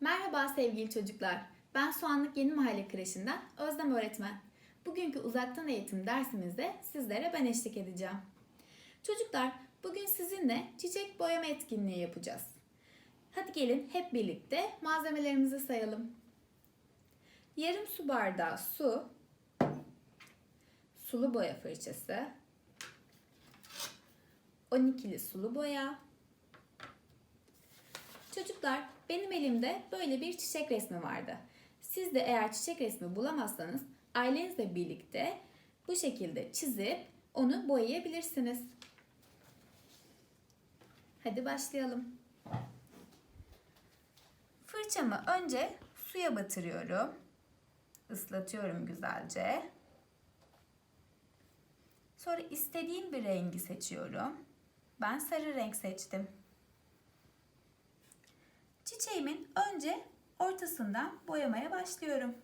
Merhaba sevgili çocuklar. Ben Soğanlık Yeni Mahalle Kreşi'nden Özlem Öğretmen. Bugünkü uzaktan eğitim dersimizde sizlere ben eşlik edeceğim. Çocuklar, bugün sizinle çiçek boyama etkinliği yapacağız. Hadi gelin hep birlikte malzemelerimizi sayalım. Yarım su bardağı su, sulu boya fırçası, 12'li sulu boya, Çocuklar benim elimde böyle bir çiçek resmi vardı. Siz de eğer çiçek resmi bulamazsanız ailenizle birlikte bu şekilde çizip onu boyayabilirsiniz. Hadi başlayalım. Fırçamı önce suya batırıyorum. Islatıyorum güzelce. Sonra istediğim bir rengi seçiyorum. Ben sarı renk seçtim. Çiçeğimin önce ortasından boyamaya başlıyorum.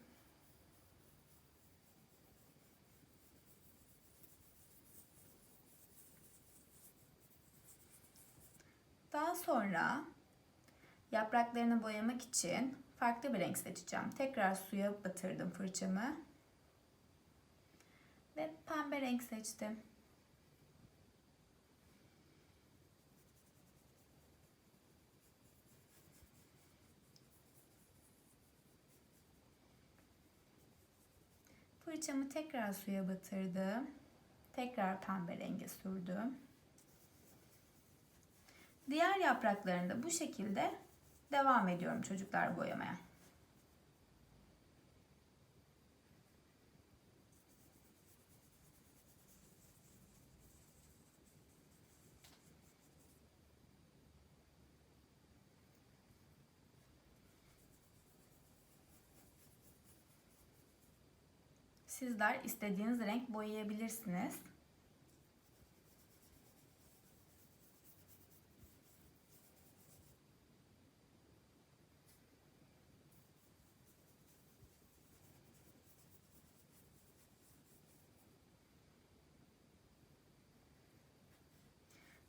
Daha sonra yapraklarını boyamak için farklı bir renk seçeceğim. Tekrar suya batırdım fırçamı. Ve pembe renk seçtim. Fırçamı tekrar suya batırdım. Tekrar pembe renge sürdüm. Diğer yapraklarını da bu şekilde devam ediyorum çocuklar boyamaya. Sizler istediğiniz renk boyayabilirsiniz.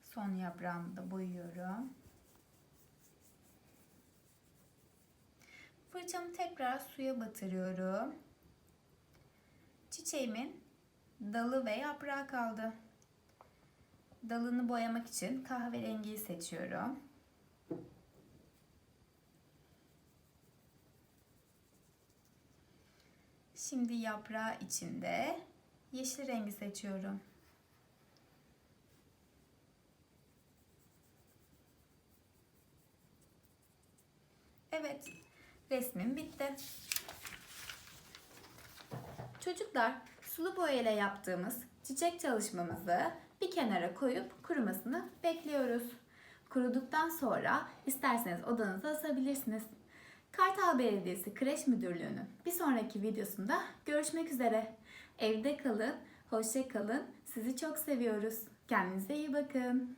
Son yaprağımı da boyuyorum. Fırçamı tekrar suya batırıyorum. Çiçeğimin dalı ve yaprağı kaldı. Dalını boyamak için kahverengiyi seçiyorum. Şimdi yaprağı içinde yeşil rengi seçiyorum. Evet, resmim bitti. Çocuklar sulu boya ile yaptığımız çiçek çalışmamızı bir kenara koyup kurumasını bekliyoruz. Kuruduktan sonra isterseniz odanıza asabilirsiniz. Kartal Belediyesi Kreş Müdürlüğü'nün bir sonraki videosunda görüşmek üzere. Evde kalın, hoşça kalın. Sizi çok seviyoruz. Kendinize iyi bakın.